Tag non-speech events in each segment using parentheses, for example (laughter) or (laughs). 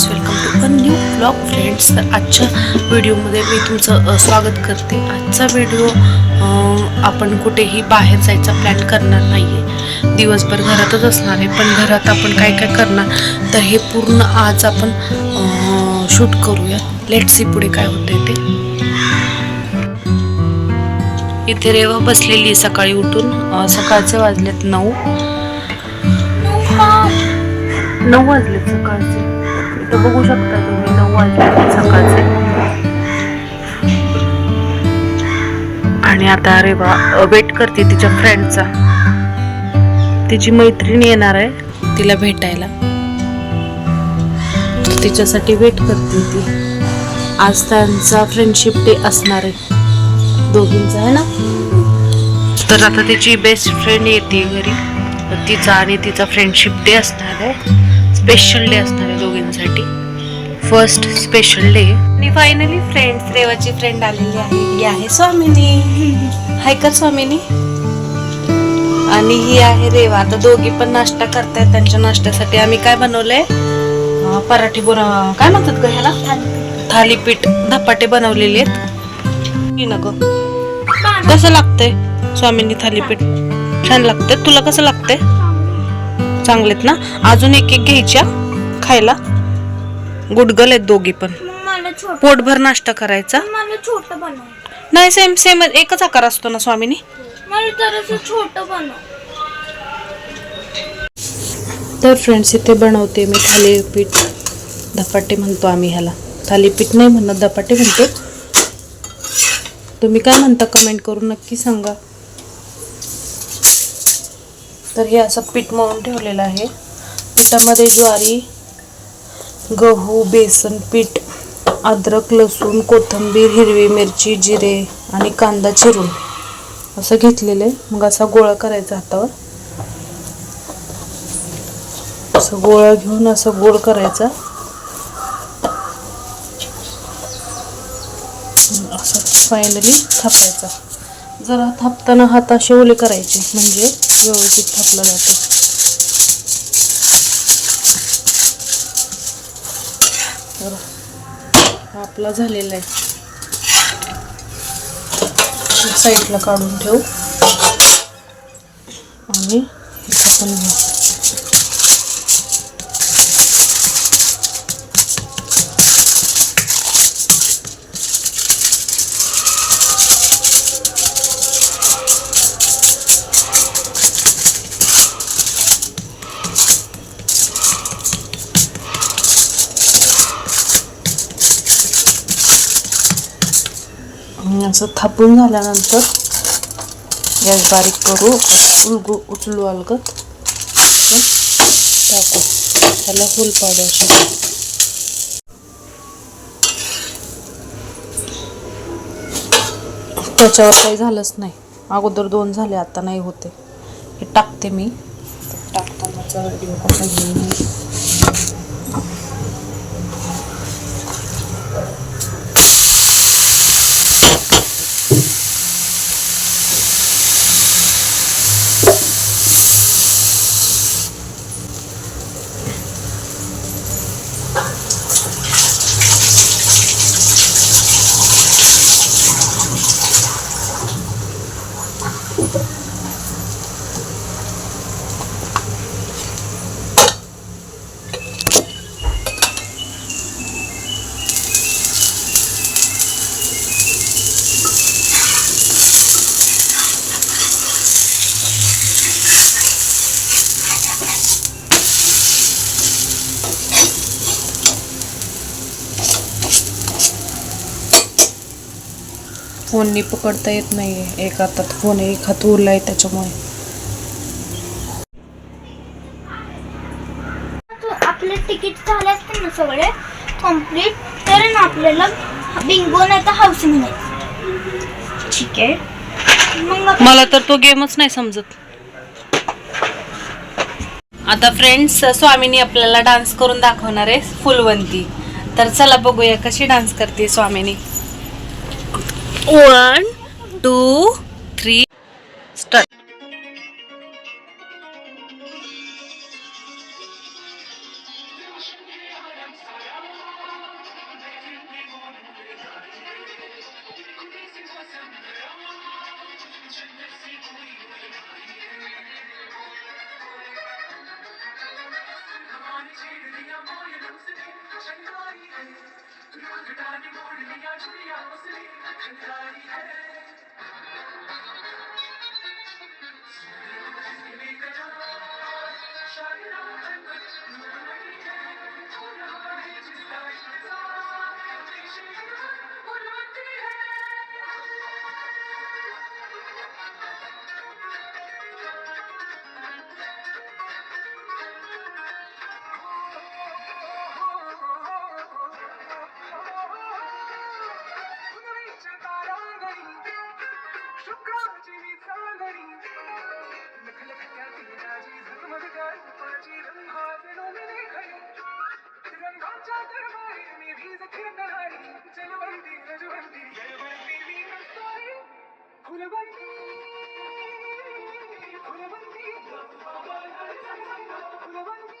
Friends welcome to a new blog friends तर आजच्या व्हिडिओमध्ये मी तुमचं स्वागत करते. आजचा व्हिडिओ आपण कुठेही बाहेर जायचा प्लॅन करणार नाही आहे दिवसभर घरातच असणार आहे पण घरात आपण काय काय करणार? तर हे पूर्ण आज आपण शूट करूया लेट सी पुढे काय होते ते. इथे रेवा बसलेली आहे सकाळी उठून. सकाळचे वाजलेत नऊ. नऊ वाजले सकाळचे. इथं बघू शकता तुम्ही नऊ वाजले सकाळचे. आणि आता अरे बा वेट करते तिच्या फ्रेंडचा तिची मैत्रीण येणार आहे. तिला भेटायला. तिच्यासाठी वेट करते ती. आज त्यांचा फ्रेंडशिप डे असणार आहे. दोघींचा आहे ना? तर आता तिची बेस्ट फ्रेंड येते घरी. तर तिचा आणि तिचा फ्रेंडशिप डे असणार आहे. स्पेशल डे असणार आहे. फर्स्ट स्पेशल डे आणि फायनली फ्रेंड्स रेवाची फ्रेंड आलेली आहे. ही आहे स्वामिनी. हाय का स्वामिनी. आणि ही आहे रेवा. आता दोघी पण नाश्ता करतायत. त्यांच्या नाश्त्यासाठी आम्ही काय बनवलंय? पराठी पराठे काय म्हणतात ग ह्याला? थालीपीठ धपाटे बनवलेले आहेत. की नको कसं लागतंय स्वामींनी थालीपीठ? छान लागतंय? तुला कसं लागतंय? चांगलेत ना? अजून एक एक घ्यायच्या खायला? गुडगल आहेत दोघी पण. मला छोट पोटभर नाश्ता करायचा. मला छोट बनव. नाही सेम सेम एकच आकार असतो ना स्वामीनी? मला जरासं छोट बनव. तर फ्रेंड्स इथे बनवते मी थालीपीठ. धपाटे म्हणतो आम्ही ह्याला. थालीपीठ नाही म्हणत धपाटे म्हणतो. तुम्ही काय म्हणता कमेंट करून नक्की सांगा. तर हे असं पीठ मळून ठेवलेलं आहे. पिठामध्ये ज्वारी गहू बेसन पीठ अद्रक लसूण कोथिंबीर हिरवी मिरची जिरे आणि कांदा चिरून असं घेतलेलं आहे. मग असा गोळा करायचा हातावर. असं गोळा घेऊन असं गोळ करायचा. असं फायनली थापायचा. जरा थापताना हात असे ओले करायचे म्हणजे व्यवस्थित थापला जातो. तर हा आपला झालेला आहे. साईडला काढून ठेवू. आणि इथं पण घेऊ असं थापून झाल्यानंतर गॅस बारीक करू उलगू उचलू अलगत टाकू. त्याला फुल पाडू असं त्याच्यावर काही झालंच नाही. अगोदर दोन झाले आता नाही होते. हे टाकते मी. टाकतानाचा फोननी पकडता येत नाहीये. एक हातात फोन आहे एक हात उरलाय त्याच्यामुळे. आपले तिकीट झाले असतील ना सगळे कंप्लीट तर ना आपल्याला बिंगो नाही तर हाऊस म्हणायचं ठीक आहे. मग मला तर तो गेमच नाही समजत. आता फ्रेंड्स स्वामीनी आपल्याला डान्स करून दाखवणार आहे फुलवंती. तर चला बघूया कशी डान्स करते Swamini. One two three start रोजगारी मोड़ लिया चुनिया उसने रखदारी है शुक्राची चांदणी लखलखत्या तेजाची झगमगत्या रूपाची रंभाजणू मिली खरी रंगाच्या दरबारी मी भीज किरणारी जलवंती रजवंती जलवंती मी नसतारी फुलवंती फुलवंती फुलवंती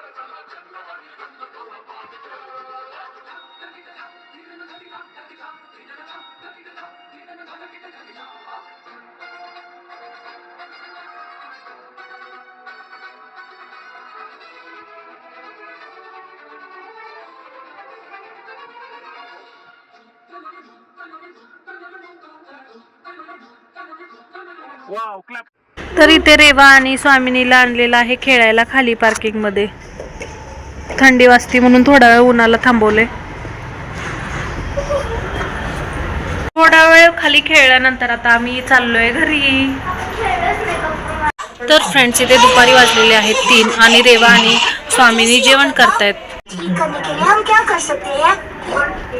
तर इथे रेवा आणि स्वामिनीला आणलेला आहे खेळायला खाली पार्किंगमध्ये. थंडी वाजती म्हणून थोडा वेळ उन्हाला थांबवले थोडा वेळ खाली खेळल्यानंतर आता आम्ही चाललोय घरी. तर फ्रेंड्स इथे दुपारी वाजलेले आहेत तीन आणि रेवा आणि स्वामिनी जेवण करतायत.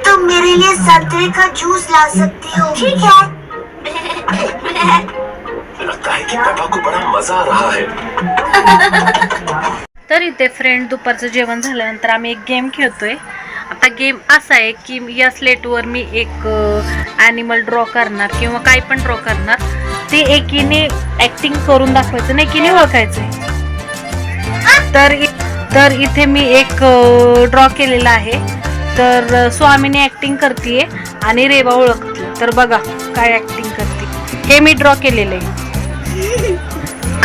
तुम मेरे लिए संतरे का जूस ला सकती हो. ठीक है. लगता है कि प्रभा को बड़ा मजा आ रहा है। तर इथे फ्रेंड दुपारचं जेवण झाल्यानंतर आम्ही एक गेम खेळतोय. आता गेम असा आहे की या स्लेटवर मी एक ॲनिमल ड्रॉ करणार किंवा काय पण ड्रॉ करणार. ते एकीने ॲक्टिंग करून दाखवायचं नाही एकीने ओळखायचं. तर तर इथे मी एक ड्रॉ केलेला आहे. तर स्वामीने ॲक्टिंग करते आणि रेवा ओळखते तर बघा काय ॲक्टिंग करते. हे मी ड्रॉ केलेलं आहे.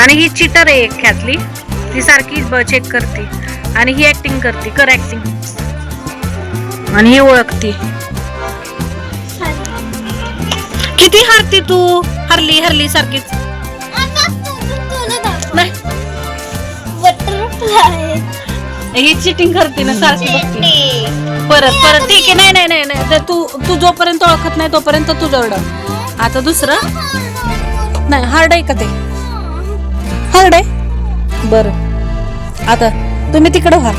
आणि ही चिटर आहे एक ह्यातली. ती सारखी चेक करते. आणि ही ऍक्टिंग करते. कर ऍक्टिंग आणि ही ओळखते. किती हरती तू? हरली हरली सारखीच. ही चिटिंग करते ना सारखी बघते. परत परत. ठीक आहे. नाही नाही नाही नाही. तू तू जोपर्यंत ओळखत नाही तोपर्यंत तुझ्याकडं आता दुसरं. नाही हार्ड आहे का ते? हार्ड आहे? बरं. आता तुम्ही तिकडं व्हा.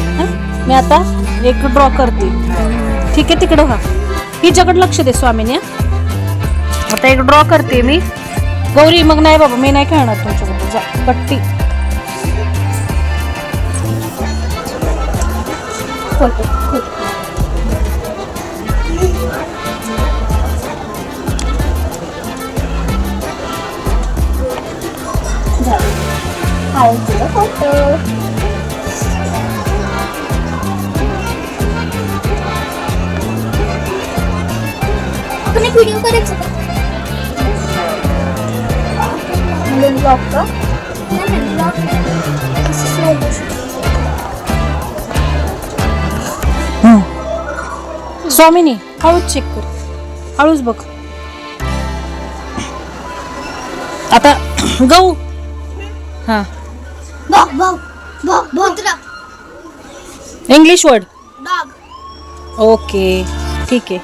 मी आता एक ड्रॉ करते. ठीक आहे तिकडं व्हा. हिच्याकडे लक्ष दे स्वामीने आता एक ड्रॉ करते मी. गौरी मग नाही बाबा मी नाही खेळणार तुमच्याकडे जा पट्टी. फोटो आपण एक व्हिडिओ करायचा का ब्लॉग का नाही ब्लॉग मोशन स्वामिनी हळूच चेक कर हळूच बघ आता गहू हा इंग्लिश वर्ड डॉग ओके ठीक आहे.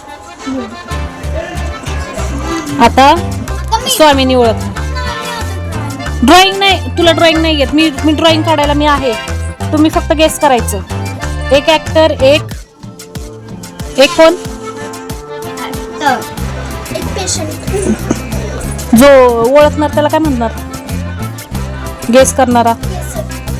आता आता मी स्वामिनी ओळख. ड्रॉइंग नाही तुला ड्रॉइंग नाही येत. मी मी ड्रॉइंग काढायला मी आहे. तुम्ही फक्त गेस करायचं. एक ऍक्टर एक एक कोण? तर एक पेशंट जो ओळखणार त्याला काय म्हणणार? गेस करणारा.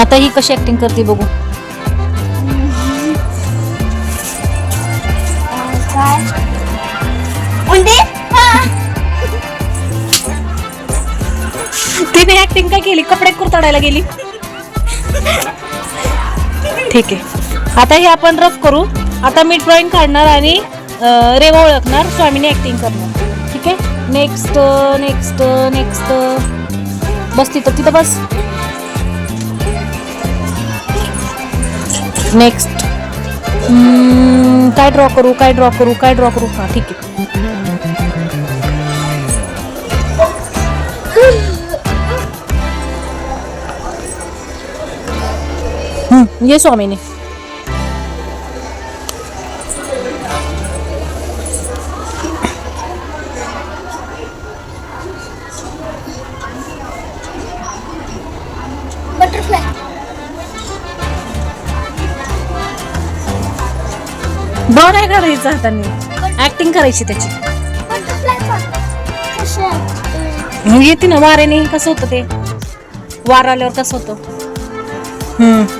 आता ही कशी ऍक्टिंग करते बघू. तिने ऍक्टिंग काय केली? कपडे कुरतडायला गेली. ठीक आहे. आता हे आपण रफ करू. आता मी ड्रॉइंग काढणार आणि रेवा ओळखणार स्वामीने ऍक्टिंग करणार. ठीक आहे? नेक्स्ट नेक्स्ट नेक्स्ट बस तिथं तिथं बस. नेक्स्ट काय ड्रॉ करू काय ड्रॉ करू काय ड्रॉ करू? हा ठीक आहे. ये स्वामीने. करायचं हाताने? ऍक्टिंग करायची त्याची. मग येते ना वाऱ्याने. कसं होतं ते? वार आल्यावर कसं होतं? हम्म.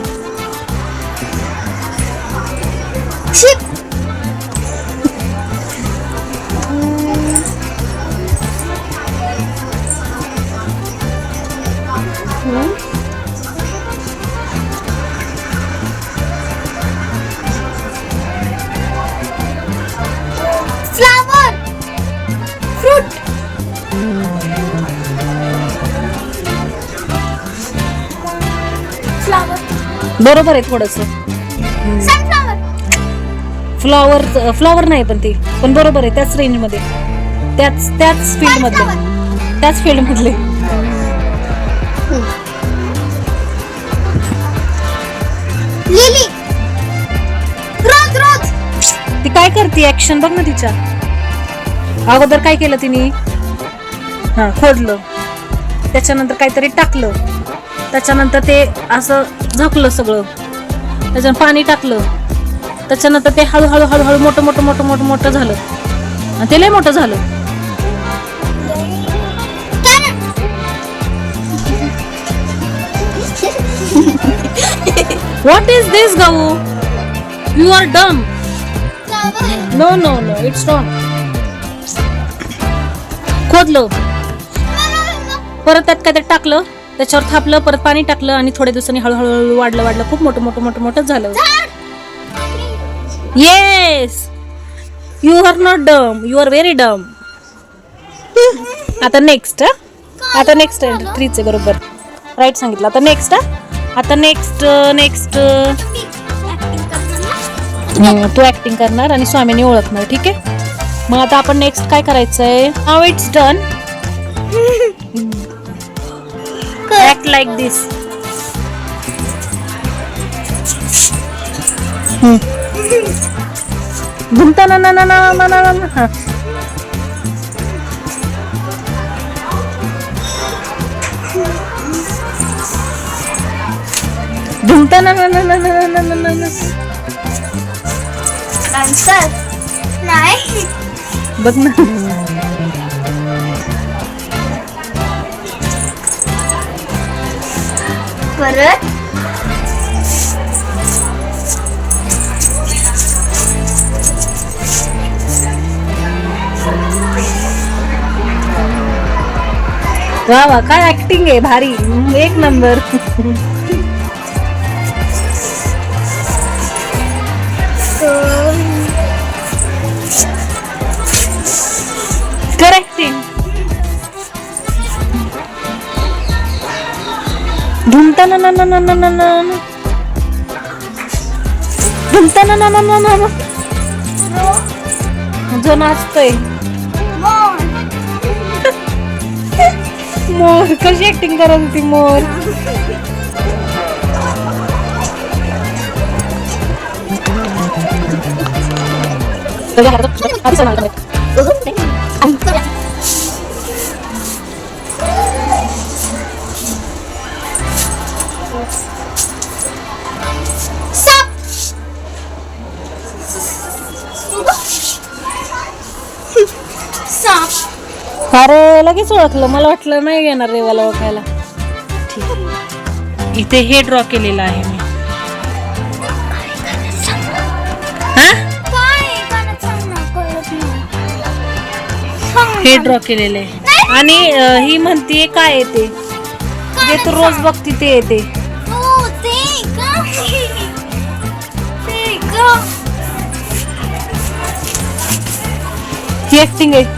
बरोबर आहे थोडस. फ्लॉवर फ्लॉवर नाही पण ते. पण बरोबर आहे त्याच रेंजमध्ये. त्याच त्याच फील्ड मधले. त्याच फील्ड मधले. ती काय करते? ऍक्शन बघ ना तिच्या. अगोदर काय केलं तिने? हा खोदलं त्याच्यानंतर काहीतरी टाकलं. त्याच्यानंतर ते असं झाकलं सगळं. त्याच्यानं पाणी टाकलं. त्याच्यानंतर ते हळूहळू हळूहळू मोठं मोठं मोठं मोठं मोठं झालं. आणि ते लय मोठं झालं. व्हॉट इज दिस गाऊ you are dumb no no no it's wrong खोदलं. परत त्यात काहीतरी टाकलं? त्याच्यावर थापलं परत पाणी टाकलं आणि थोड्या दिवसांनी हळूहळू वाढलं वाढलं. खूप मोठं मोठं मोठं मोठं झालं. Yes you are not dumb you are very dumb आता नेक्स्ट आता नेक्स्ट थ्रीचे बरोबर. राईट सांगितलं. आता नेक्स्ट आता नेक्स्ट नेक्स्ट तू ऍक्टिंग करणार आणि स्वामीने ओळखणार ठीक आहे? मग आता आपण नेक्स्ट काय करायचंय? Now it's done act like this घुमता ना ना ना ना ना ना ना हा घुमता ना ना ना ना ना ना ना ना ना डान्सर नाही बघ ना परत. वा वा काय ऍक्टिंग आहे भारी. एक नंबर धुमता ना ना ना ना ना ना ना धुमता ना ना जो नाचतोय. मोर कशी ऍक्टिंग करत होती मोर? आधी अरे लगेच ओळखलं. मला वाटलं नाही येणार रेवाला ओळखायला. ठीक इथे हे ड्रॉ केलेलं आहे मी. हा? हे. ड्रॉ केलेलं आहे. आणि ही म्हणतीये काय येते जे तू रोज बघती ते येते हो ते का? ही ऍक्टिंग आहे.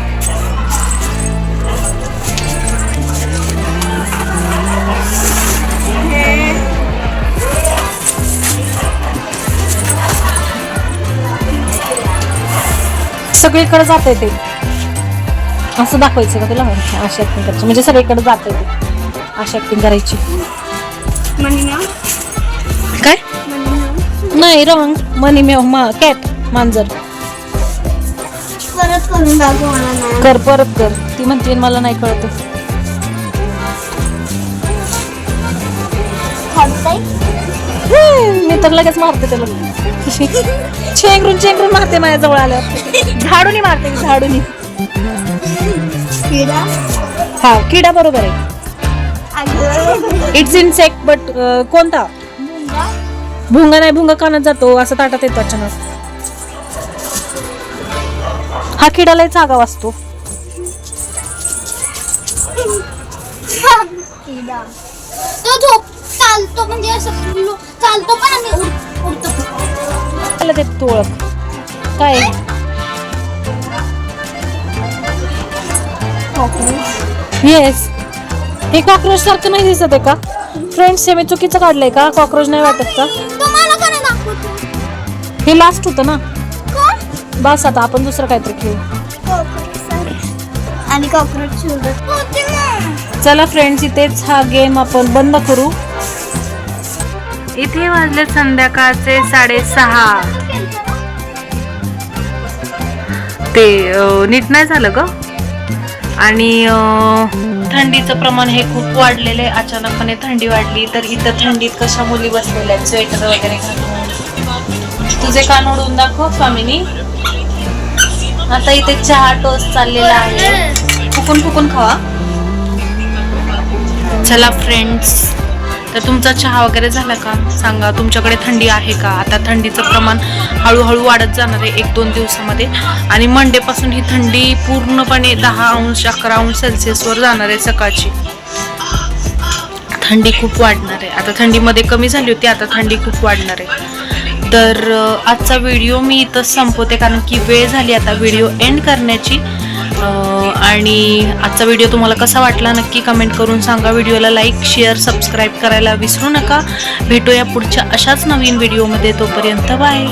सगळीकडे जाते ते. असं दाखवायचं का तुला अशी ऍक्टिंग करायची. म्हणजे सगळीकडे जाते ते. अशी ऍक्टिंग करायची. काय? नाही रॉंग. मनी मेव मा कॅट मांजर. कर परत कर. ती म्हणते मला नाही कळत. मी तर लगेच मारते त्याला. (laughs) चेंगरून चेंगरून मारते माझ्या जवळ आल्यावर. झाडूनी मारते मी झाडूनी. किडा? हा किडा बरोबर आहे. इट्स इन्सेक्ट बट कोणता? भुंगा नाही भुंगा कानात जातो असं ताटात येतो अचानक. हा किडा लय चागा वाचतो. किडा. तो झोप चालतो म्हणजे असं लो- चालतो पण उड- उडतो. त्याला ते तू ओळख काय? येस हे कॉक्रोच सारखं नाही दिसत आहे का? फ्रेंड्स हे मी चुकीचं काढलंय का? कॉक्रोच नाही वाटत का? तुम्हाला दाखवतो? हे लास्ट होतं ना? बस आता आपण दुसरं काहीतरी खेळू. आणि कॉक्रोच शोधत चला फ्रेंड्स इथेच हा गेम आपण बंद करू. इथे वाजले संध्याकाळचे साडेसहा. ते नीट नाही झालं ग? आणि थंडीचं प्रमाण हे खूप वाढलेलं आहे. अचानकपणे थंडी वाढली तर इथं थंडीत कशा मुली बसलेल्या आहेत? स्वेटर वगैरे घालून. तुझे कान उडवून दाखव स्वामिनी. आता इथे चहा टोस्ट चाललेला आहे. फुकून फुकून खावा. चला फ्रेंड्स तर तुमचा चहा वगैरे झाला का? सांगा तुमच्याकडे थंडी आहे का? आता थंडीचं प्रमाण हळूहळू वाढत जाणार आहे एक दोन दिवसामध्ये. आणि मंडेपासून ही थंडी पूर्णपणे दहा अंश अकरा अंश सेल्सिअसवर जाणार आहे सकाळची. थंडी खूप वाढणार आहे. आता थंडीमध्ये कमी झाली होती आता थंडी खूप वाढणार आहे. तर आजचा व्हिडिओ मी इथंच संपवते कारण की वेळ झाली आता. व्हिडिओ एंड करण्याची. आणि आजचा व्हिडिओ तुम्हाला कसा वाटला नक्की कमेंट करून सांगा. व्हिडिओला लाईक शेअर सबस्क्राईब करायला विसरू नका. भेटूया पुढच्या अशाच नवीन व्हिडिओमध्ये तोपर्यंत बाय